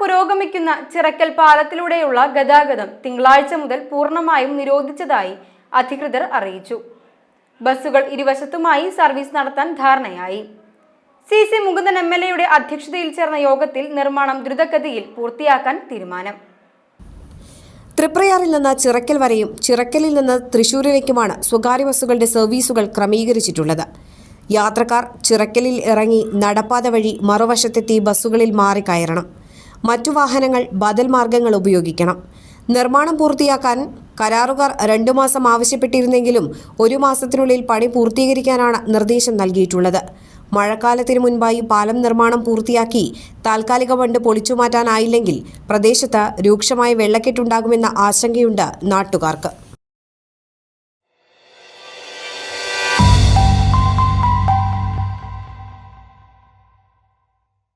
പുരോഗമിക്കുന്ന ചിറക്കൽ പാലത്തിലൂടെയുള്ള ഗതാഗതം തിങ്കളാഴ്ച മുതൽ പൂർണമായും നിരോധിച്ചതായി അധികൃതർ അറിയിച്ചു. ബസ്സുകൾ ഇരുവശത്തുമായി സർവീസ് നടത്താൻ ധാരണയായി. C C Mukundan M L എയുടെ അധ്യക്ഷതയിൽ ചേർന്ന യോഗത്തിൽ നിർമ്മാണം ദ്രുതഗതിയിൽ പൂർത്തിയാക്കാൻ തീരുമാനം. തൃപ്രയാറിൽ നിന്ന് ചിറക്കൽ വരെയും ചിറക്കലിൽ നിന്ന് തൃശൂരിലേക്കുമാണ് സ്വകാര്യ ബസ്സുകളുടെ സർവീസുകൾ ക്രമീകരിച്ചിട്ടുള്ളത്. യാത്രക്കാർ ചിറക്കലിൽ ഇറങ്ങി നടപ്പാത വഴി മറുവശത്തെത്തി ബസ്സുകളിൽ മാറി കയറണം. മറ്റു വാഹനങ്ങൾ ബദൽ മാർഗങ്ങൾ ഉപയോഗിക്കണം. നിർമ്മാണം പൂർത്തിയാക്കാൻ കരാറുകാർ രണ്ടു മാസം ആവശ്യപ്പെട്ടിരുന്നെങ്കിലും ഒരു മാസത്തിനുള്ളിൽ പണി പൂർത്തീകരിക്കാനാണ് നിർദ്ദേശം നൽകിയിട്ടുള്ളത്. മഴക്കാലത്തിന് മുൻപായി പാലം നിർമ്മാണം പൂർത്തിയാക്കി താൽക്കാലിക ബണ്ട് പൊളിച്ചുമാറ്റാനായില്ലെങ്കിൽ പ്രദേശത്ത് രൂക്ഷമായ വെള്ളക്കെട്ടുണ്ടാകുമെന്ന ആശങ്കയുണ്ട് നാട്ടുകാർക്ക്.